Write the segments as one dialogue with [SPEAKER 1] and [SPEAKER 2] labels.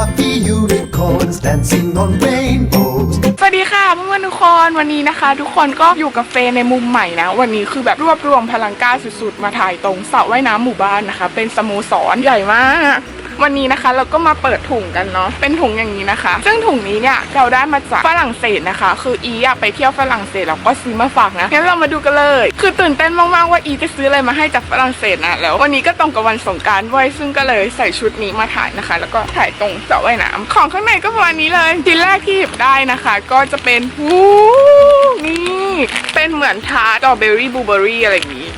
[SPEAKER 1] fluffy unicorns dancing on rainbows.
[SPEAKER 2] สวัสดีค่ะเพื่อนๆทุกคนวันนี้นะคะ ทุกคนก็อยู่กับเฟย์ในมุมใหม่นะ วันนี้คือแบบรวบรวมพลังกล้าสุดๆ มาถ่ายตรงสระว่ายน้ำหมู่บ้านนะคะ เป็นสโมสรใหญ่มาก วันนี้นะคะเราก็มาเปิดถุงกันเนาะเป็นถุงอย่างนี้นะคะ ซึ่งถุงนี้เนี่ยเราได้มาจากฝรั่งเศสนะคะ คืออีอะไปเที่ยวฝรั่งเศสแล้วก็ซื้อมาฝากนะงั้นเรามาดูกันเลย คือตื่นเต้นมากๆว่าอีจะซื้ออะไรมาให้จากฝรั่งเศสนะแล้ววันนี้ก็ตรงกับวันสงการด้วยซึ่งก็เลยใส่ชุดนี้มาถ่ายนะคะ แล้วก็ถ่ายตรงสระว่ายน้ำของข้างในก็ประมาณนี้เลยชิ้นแรกที่หยิบได้นะคะ ก็จะเป็นวู้นี่เป็นเหมือนทาร์ตสตรอเบอรี่บลูเบอรี่อะไรอย่างนี้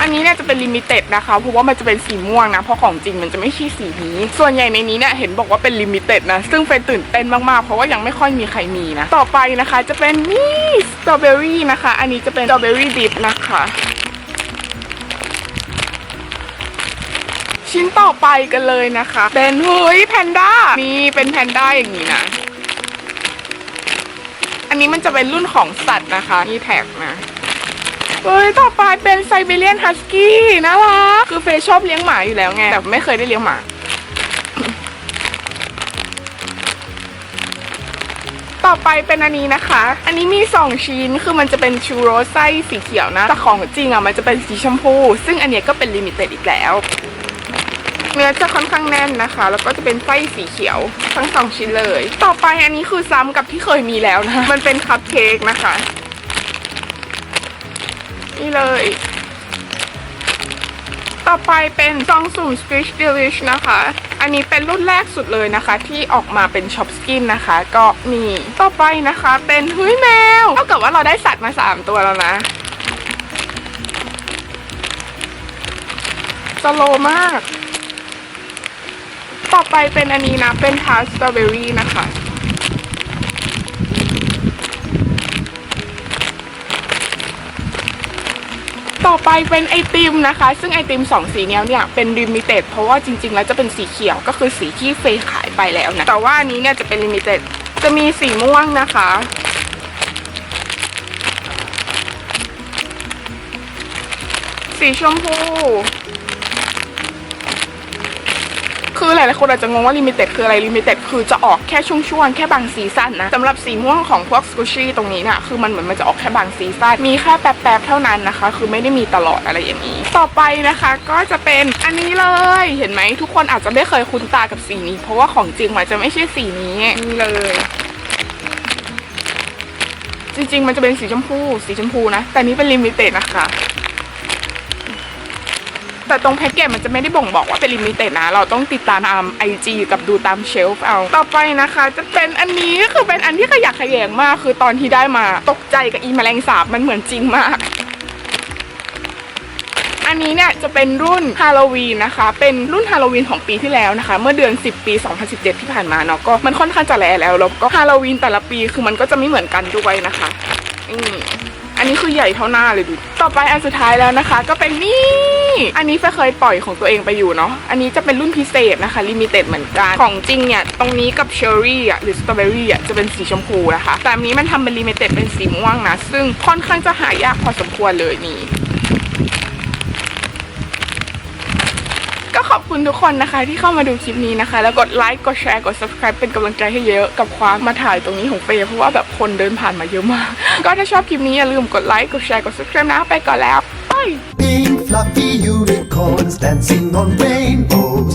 [SPEAKER 2] อันนี้เนี่ยจะเป็นลิมิเต็ดนะคะเพราะว่ามันจะเป็นสีม่วงนะเพราะของจริงมันจะไม่ใช่สีนี้ ส่วนใหญ่ในนี้เนี่ยเห็นบอกว่าเป็นลิมิเต็ดนะซึ่งเป็นตื่นเต้นมากๆเพราะว่ายังไม่ค่อยมีใครมีนะต่อไปนะคะจะเป็นนี่สตรอเบอรี่นะคะ อันนี้จะเป็นสตรอเบอรี่ดิบนะคะชิ้นต่อไปกันเลยนะคะ เป็นเฮ้ยแพนด้านี่เป็นแพนด้าอย่างนี้นะ อันนี้มันจะเป็นรุ่นของสัตว์นะคะ นี่แท็กนะ เฮ้ยต่อไปเป็นไซบีเรียนฮัสกี้น่ารักคือเฟยชอบเลี้ยงหมาอยู่แล้วไงแต่ไม่เคยได้เลี้ยงหมา ต่อไปเป็นอันนี้นะคะ อันนี้มี 2 ชิ้นคือมันจะเป็นชูโรสไส้สีเขียวนะแต่ของจริงอะมันจะเป็นสีชมพู ซึ่งอันเนี้ยก็เป็นลิมิเต็ดอีกแล้วเนื้อจะค่อนข้างแน่นนะคะ แล้วก็จะเป็นไส้สีเขียวทั้งสองชิ้นเลย ต่อไปอันนี้คือซ้ำกับที่เคยมีแล้วนะ มันเป็นคัพเค้กนะคะ นี่เลย ต่อไปเป็นซองสุ่ม Speech Delish นะคะ อันนี้เป็นรุ่นแรกสุดเลยนะคะ ที่ออกมาเป็นช็อปสกินนะคะ ก็นี่ต่อไปนะคะเป็นเฮ้ยแมวเท่ากับว่าเราได้สัตว์มา 3 ตัวแล้วนะสโลมาก ต่อไปเป็นอันนี้นะ เป็นทาร์สตรอเบอรี่นะคะ ต่อไปเป็นไอติมนะคะ ซึ่งไอติมสองสีเนี้ยเนี่ยเป็นลิมิเต็ดเพราะว่าจริง ๆ แล้วจะเป็นสีเขียวก็คือสีที่เฟยขายไปแล้วนะแต่ว่าอันนี้เนี่ยจะเป็นลิมิเต็ดจะมีสีม่วงนะคะ สีชมพู คือหลายๆคนอาจจะงงว่าลิมิเต็ดคืออะไรลิมิเต็ดคือจะออกแค่ช่วงๆแค่บางซีซั่นนะสำหรับสีม่วงของพวกสกูชี่ตรงนี้น่ะคือมันเหมือนมันจะออกแค่บางซีซั่นมีแค่แป๊บๆเท่านั้นนะคะ คือไม่ได้มีตลอดอะไรอย่างนี้ ต่อไปนะคะก็จะเป็นอันนี้เลยเห็นไหมทุกคนอาจจะไม่เคยคุ้นตากับสีนี้ เพราะว่าของจริงมันจะไม่ใช่สีนี้นี่เลยจริงๆ มันจะเป็นสีชมพู สีชมพูนะ แต่นี้เป็นลิมิเต็ดนะคะ แต่ตรงแพ็กเกจมันจะไม่ได้บ่งบอกว่าเป็นลิมิเต็ดนะ เราต้องติดตามตามไอจีกับดูตามเชลฟ์เอา ต่อไปนะคะ จะเป็นอันนี้คือเป็นอันที่ขยักขยงมาก คือตอนที่ได้มาตกใจกับอีแมลงสาบมันเหมือนจริงมากอันนี้เนี่ยจะเป็นรุ่นฮาโลวีนนะคะ เป็นรุ่นฮาโลวีนของปีที่แล้วนะคะ เมื่อเดือน 10 ปี 2017 ที่ผ่านมาเนาะ ก็มันค่อนข้างจะแลแล้ว แล้วก็ฮาโลวีนแต่ละปีคือมันก็จะไม่เหมือนกันด้วยนะคะ อืม อันนี้คือใหญ่เท่าหน้าเลยดูต่อไปอันสุดท้ายแล้วนะคะ ก็เป็นนี่ อันนี้เคยปล่อยของตัวเองไปอยู่เนาะ อันนี้จะเป็นรุ่นพิเศษนะคะลิมิเต็ดเหมือนกัน ของจริงเนี่ย ตรงนี้กับเชอร์รี่อะหรือสตรอเบอรี่อะจะเป็นสีชมพูนะคะ แต่อันนี้มันทำเป็นลิมิเต็ดเป็นสีม่วงนะ ซึ่งค่อนข้างจะหายากพอสมควรเลยนี่ ก็ขอบคุณทุกคนนะคะ ที่เข้ามาดูคลิปนี้นะคะ แล้วกดไลค์กดแชร์กด subscribe เป็นกำลังใจให้เยอะกับความมาถ่ายตรงนี้ของเฟย์เพราะว่าแบบคนเดินผ่านมาเยอะมาก ก็ถ้าชอบคลิปนี้อย่าลืมกดไลค์กดแชร์กด subscribe นะไปก่อนแล้วบาย
[SPEAKER 1] Pink fluffy unicorns dancing on rainbows.